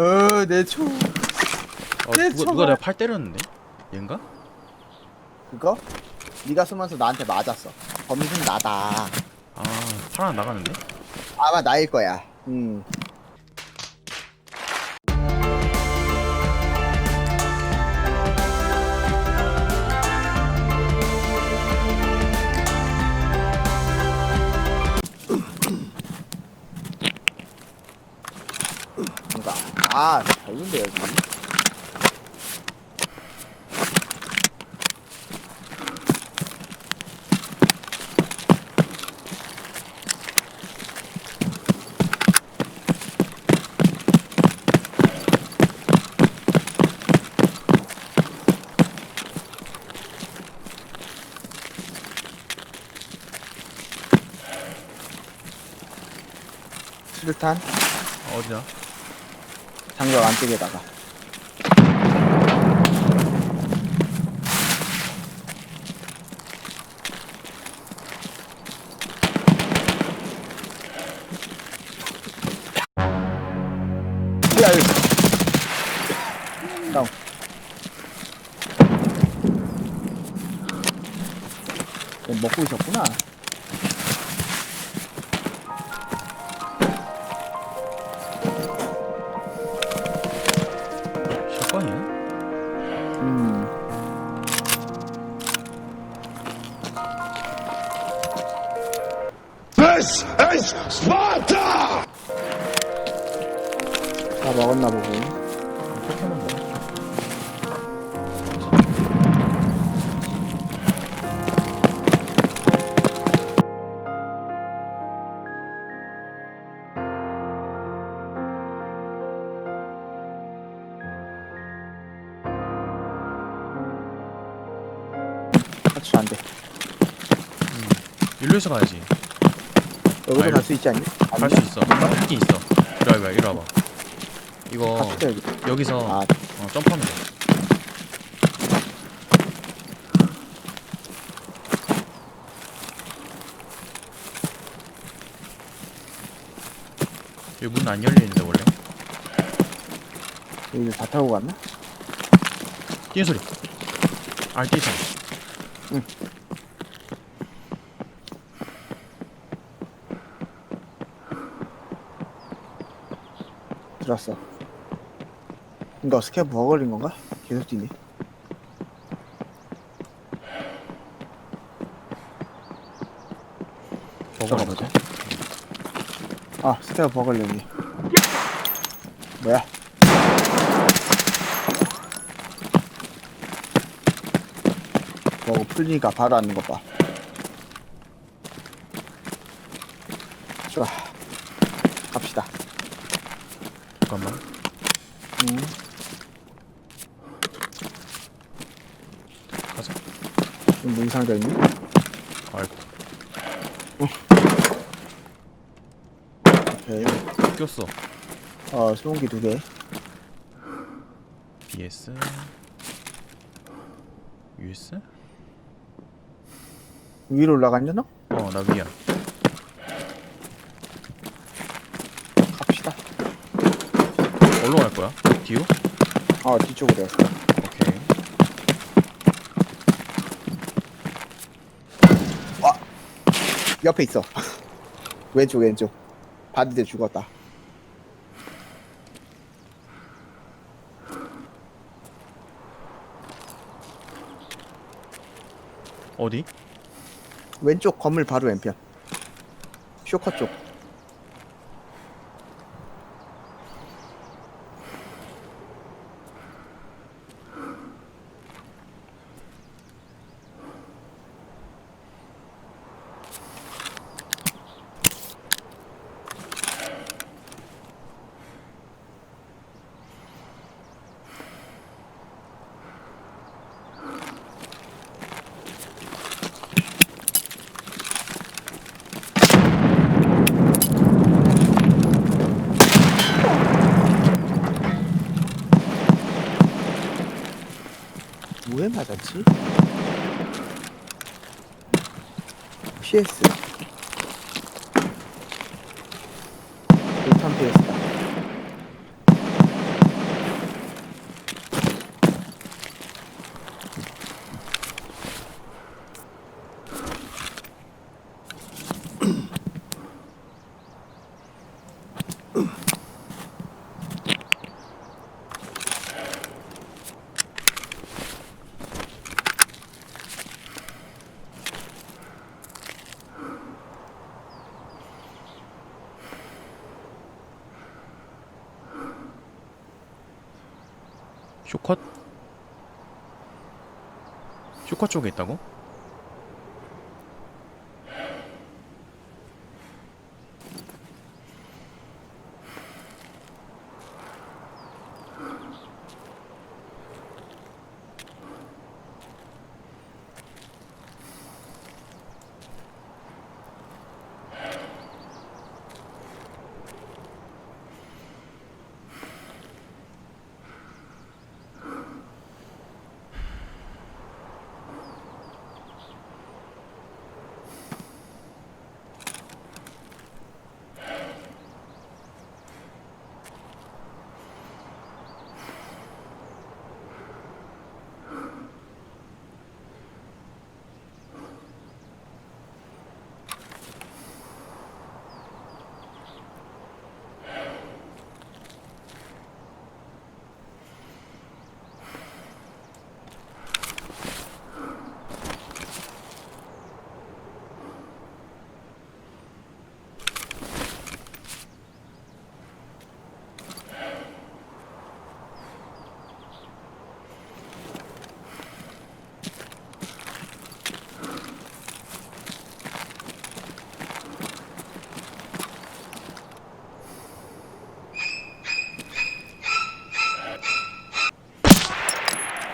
어내 초. 어, 내 누가, 총알. 누가 내가 팔 때렸는데? 얘인가? 그거? 네가 쏘면서 나한테 맞았어. 범인은 나다. 아, 팔 하나 나가는데? 아마 나일 거야. 음. 뭔가 아 별론데 여기 어, 어디야? 장벽 안쪽에다가. 야 여기 다운. 어, 먹고 있었구나 Sparta! 다 먹었나 보고 포켓몬 뭐? 탈출 안 돼 일로에서 가야지. 여기도 아, 갈수 있지 않니? 갈 수 있어. 있긴 있어. 이리 와봐, 이리 와봐. 이거 아, 여기 여기서 아 어, 점프하면 돼. 여기 문 안 열리는데 원래? 여기 다 타고 갔나? 뛰는 소리. 아, 뛰잖아. 들었어. 이거 스캐브 버거 걸린 건가? 계속 뛰네 버거 보자 아 스캐브 버거 걸렸네 뭐야? 버거 풀리니까 바로 앉는 것 봐. 좋아. 갑시다 잠깐만. 음. 가자. 뭐 이상하게 있니? 아이고. 오케이 꼈어. 어 소음기 두 개 BS. US? 위로 올라갔냐 너? 어, 나 위야. 갑시다 어디로 갈 거야? 뒤로? 어 뒤쪽으로 했어 오케이. 옆에 있어 왼쪽 왼쪽 반대 죽었다 어디? 왼쪽 건물 바로 왼편 쇼커 쪽 왜 맞았지? PS 일탄 PS 음. 쇼컷? 쇼컷 쪽에 있다고?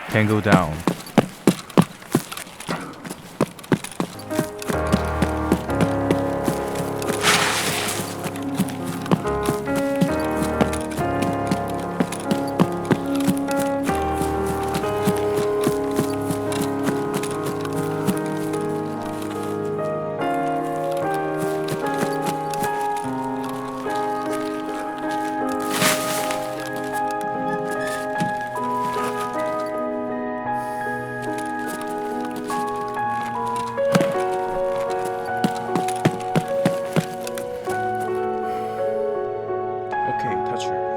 can go down. 오케이, 탈출.